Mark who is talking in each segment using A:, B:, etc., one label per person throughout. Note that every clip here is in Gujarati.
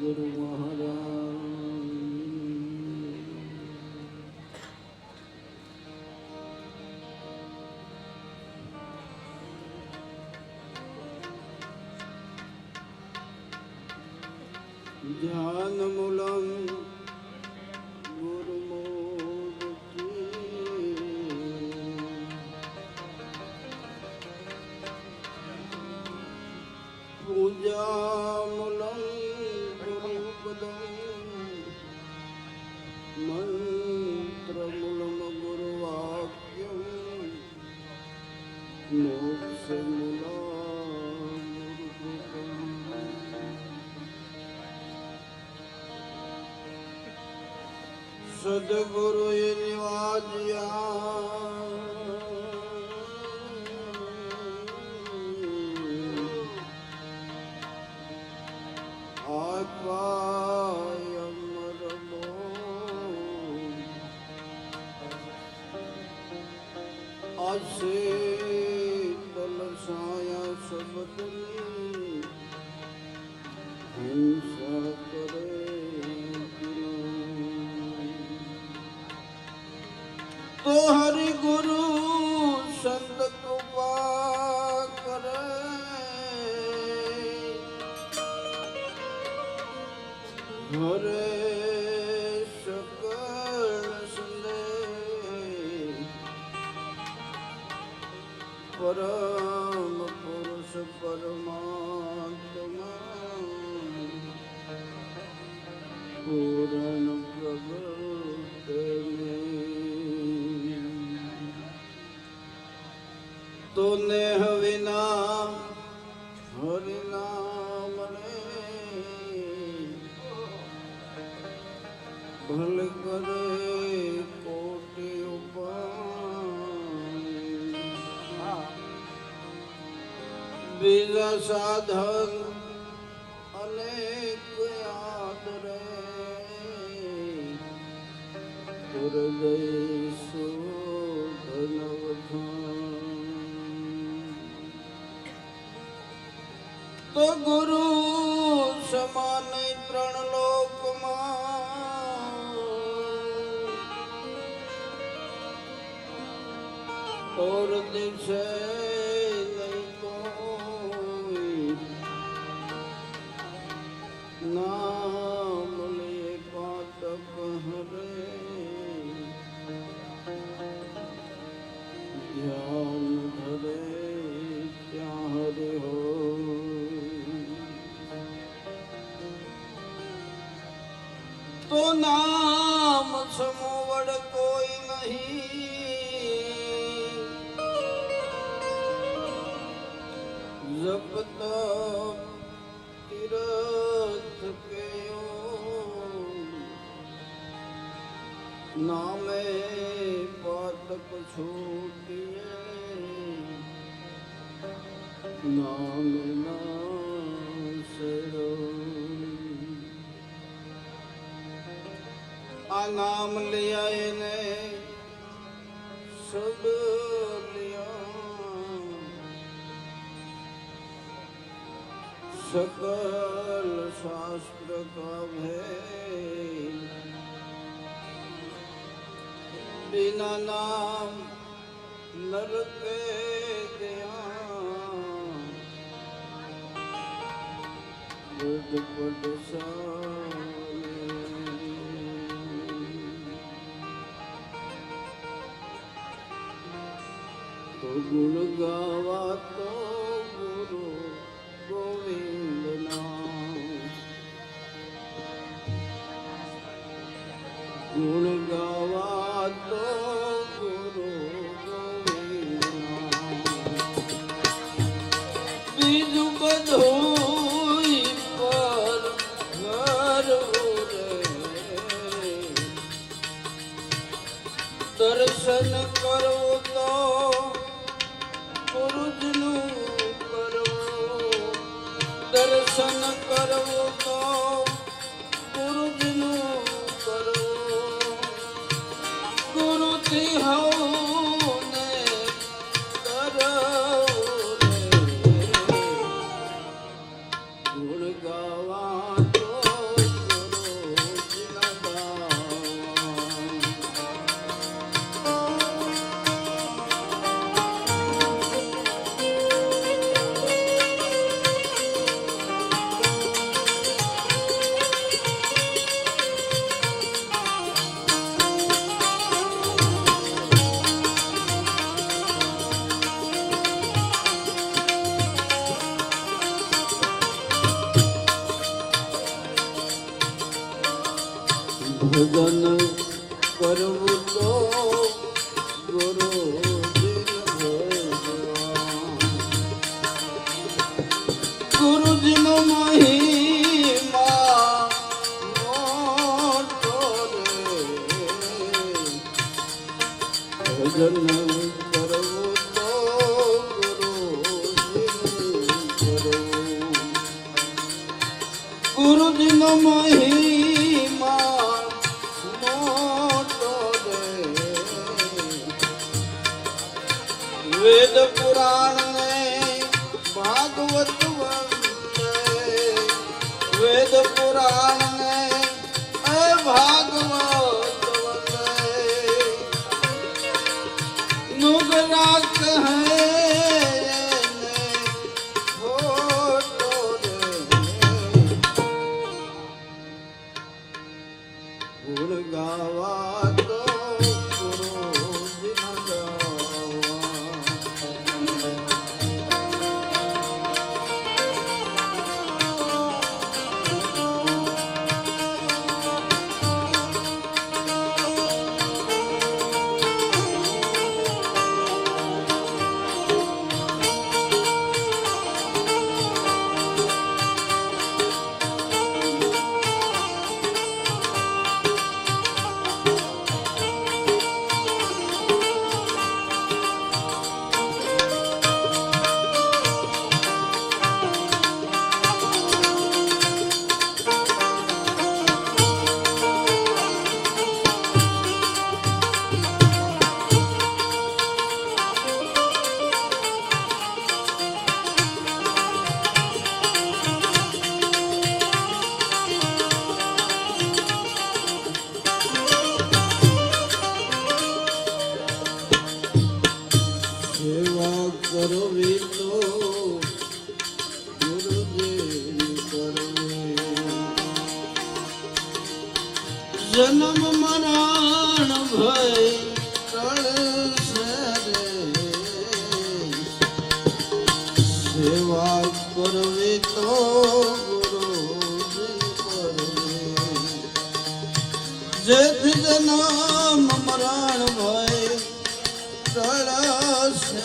A: guru સદગુરુ નિવાજ્યા Nur બીજા સાધન અનેક યાદ રે હૃદય તો ગુરુ સમાન ત્રણ લોકમાં. ઓર દિશે ਸਭ ਛੋਟੀਏ ਨਾਮ ਨਾ ਸਰੋ ਆ ਨਾਮ ਲਿਆਏ ਨੇ ਸਭ ਲਿਆ। ਸਕਲ ਸ਼ਾਸਤਰ ਕਾ ਭੇ ਬਿਨਾ ਨਾਮ ਨਰਕੇ ਦਿਆਂ ਗੁਰਦ ਪਰਸਾਂ ਗੁਣ ਗਾਵਾ ભજન કરો ગુરુજી નમઃ ਗੁਣ ਗਾਵਾ જેથી જન્મ મરણ ભય ટળશે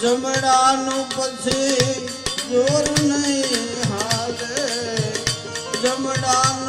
A: જમડાનું પછી જોર નહીં હાલે. જમડાનું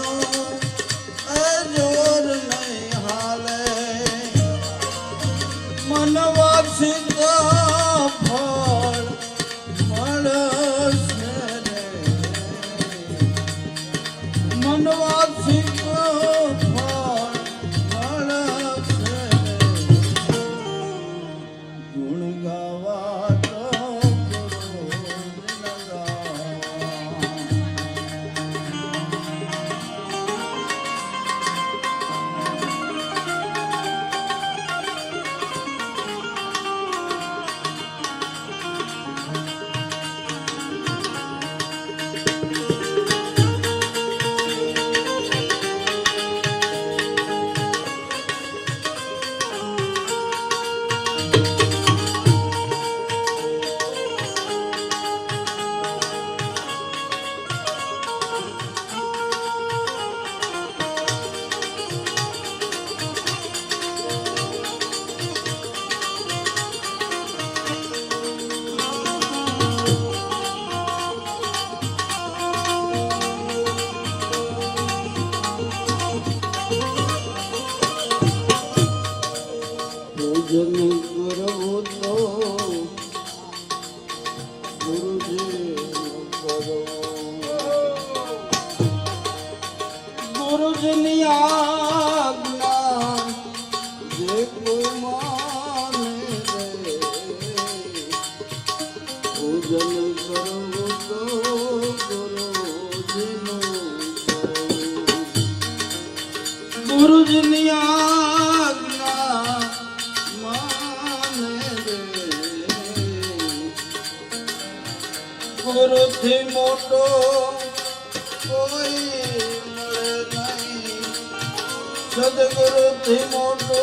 A: বুদ্ধি মোটো কই মরে নাই। সদগুরুদ্ধি মোটো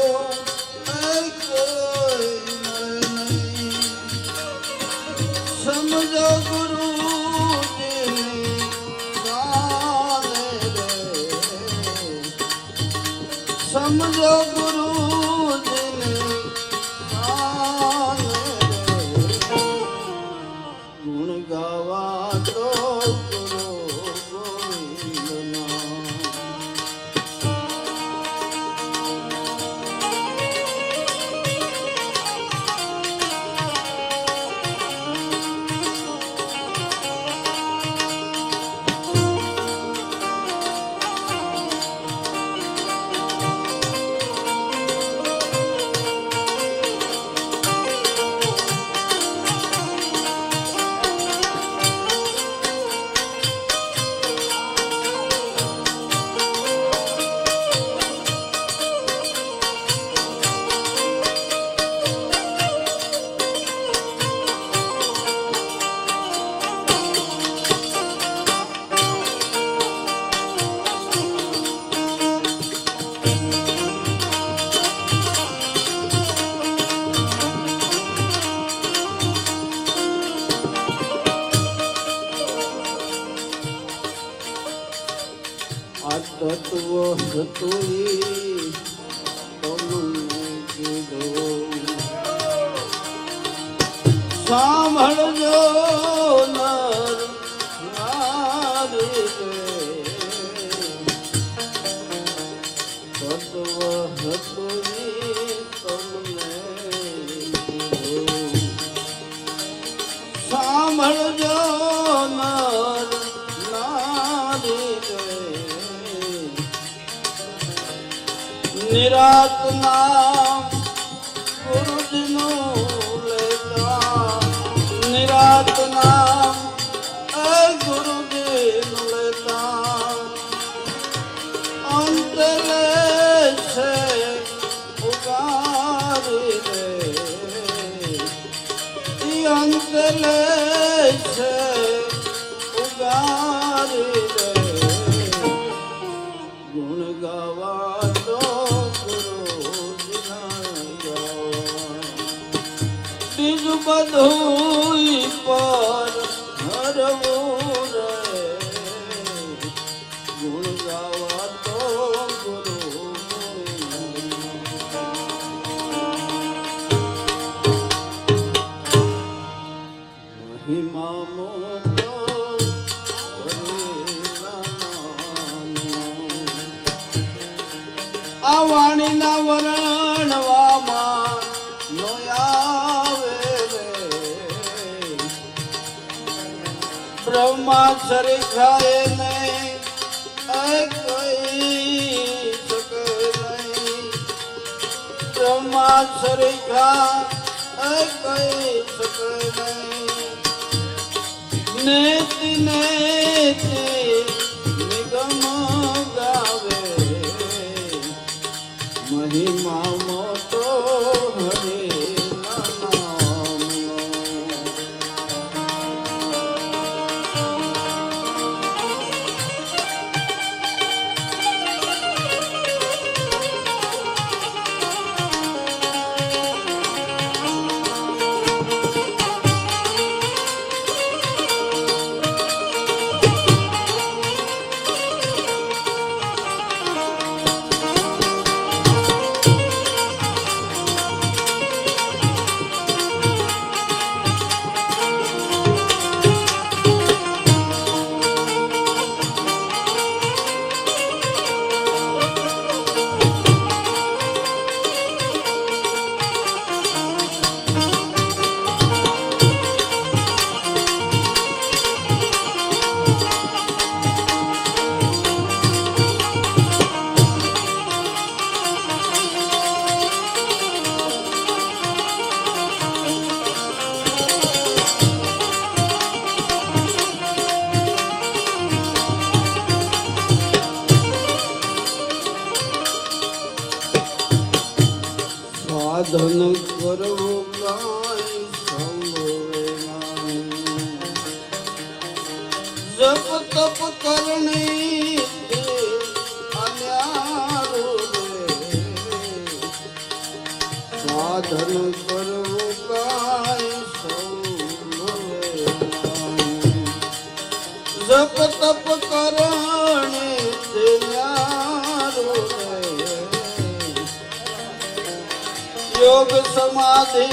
A: তোরে નિરાત નામ ગુરુજીનું લેલા નિરાત નામ એ ગુરુજીનું લેલા અંત લે છે ઉગારી રે અંત લે તપ કરણી સાધન કરવું કાય સૌ જપ તપ કરણી યોગ સમાધિ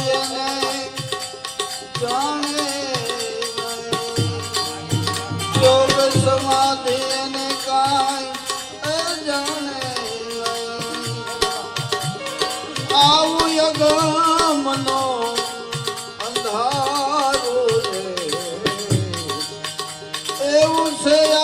A: eu sei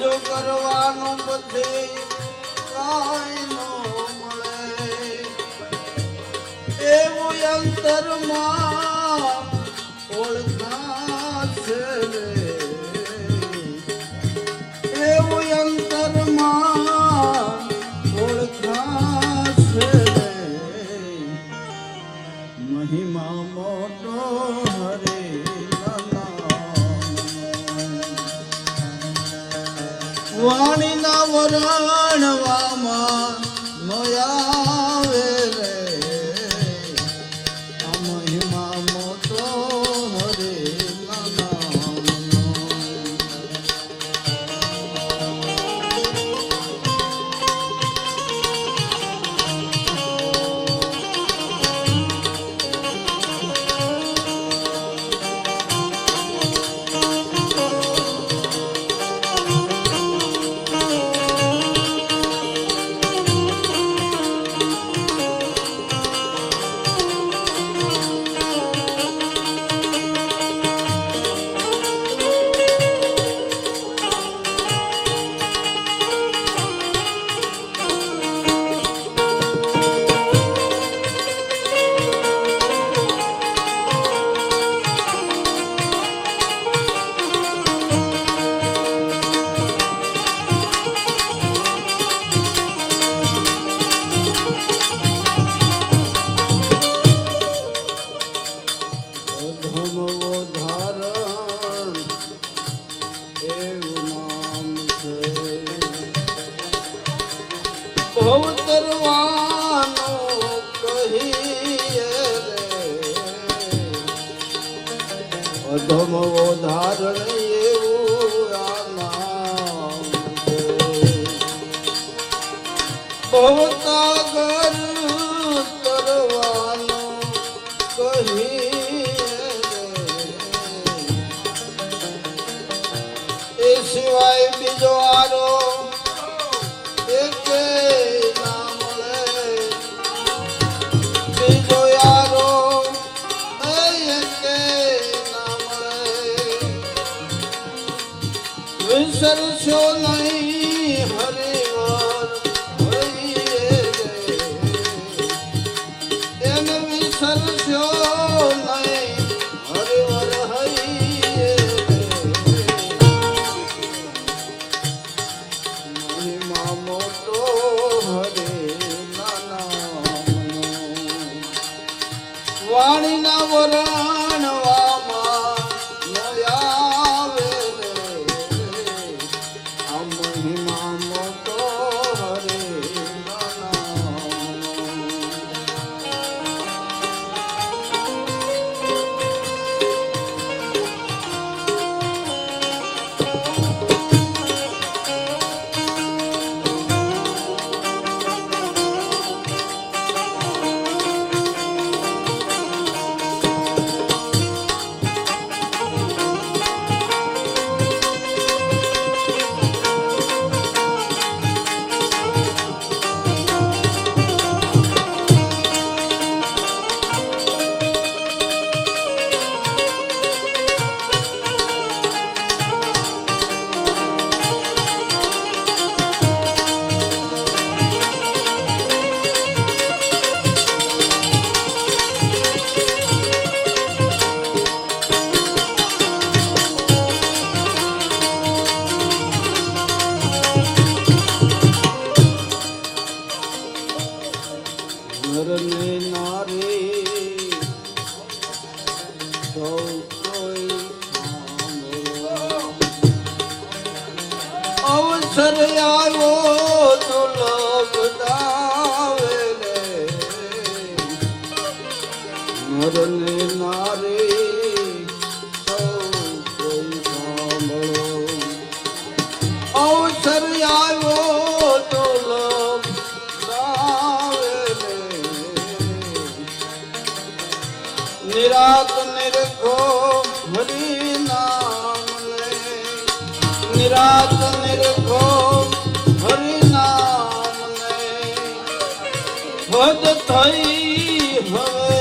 A: જો કરવાનું બધે કાંઈ મળે. એવું અંતરમાં ઓળખ Oh. વાણી ના વરા નામ લે હદ થઈ હવે